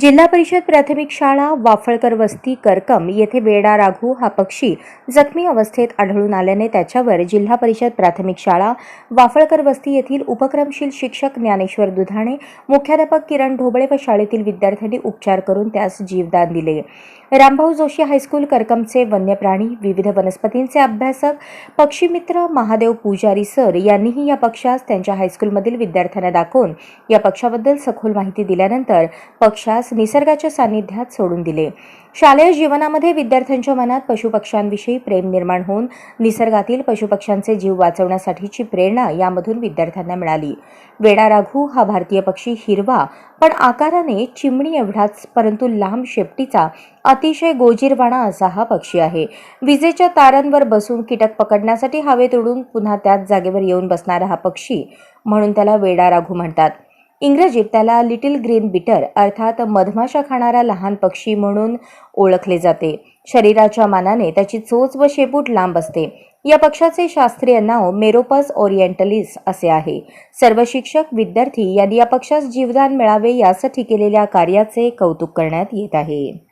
जिल्हा परिषद प्राथमिक शाळा वाफळकर वस्ती करकम येथे वेडा राघू हा पक्षी जखमी अवस्थेत आढळून आल्याने त्याच्यावर जिल्हा परिषद प्राथमिक शाळा वाफळकर वस्ती येथील उपक्रमशील शिक्षक ज्ञानेश्वर दुधाणे मुख्याध्यापक किरण ढोबळे व शाळेतील विद्यार्थ्यांनी उपचार करून त्यास जीवदान दिले. रामभाऊ जोशी हायस्कूल करकमचे वन्यप्राणी विविध वनस्पतींचे अभ्यासक पक्षीमित्र महादेव पुजारी सर यांनीही या पक्षास त्यांच्या हायस्कूलमधील विद्यार्थ्यांना दाखवून या पक्षाबद्दल सखोल माहिती दिल्यानंतर पक्षास निसर्गाच्या सान्निध्यात सोडून दिले. शालेय जीवनामध्ये विद्यार्थ्यांच्या मनात पशुपक्ष्यांविषयी प्रेम निर्माण होऊन निसर्गातील पशुपक्ष्यांचे जीव वाचवण्यासाठीची प्रेरणा यामधून विद्यार्थ्यांना मिळाली. वेडा राघू हा भारतीय पक्षी हिरवा पण आकाराने चिमणी एवढाच परंतु लांब शेपटीचा अतिशय गोजीरवाणा असा हा पक्षी आहे. विजेच्या तारांवर बसून कीटक पकडण्यासाठी हवेत उडून पुन्हा त्याच जागेवर येऊन बसणारा हा पक्षी म्हणून त्याला वेडा राघू म्हणतात. इंग्रजीत त्याला लिटिल ग्रीन बिटर अर्थात मधमाशा खाणारा लहान पक्षी म्हणून ओळखले जाते. शरीराच्या मानाने त्याची चोच व शेपूट लांब असते. या पक्षाचे शास्त्रीय नाव मेरोपस ओरिएंटलिस असे आहे. सर्व शिक्षक विद्यार्थी यांनी या पक्षास जीवदान मिळावे यासाठी केलेल्या कार्याचे कौतुक करण्यात येत आहे.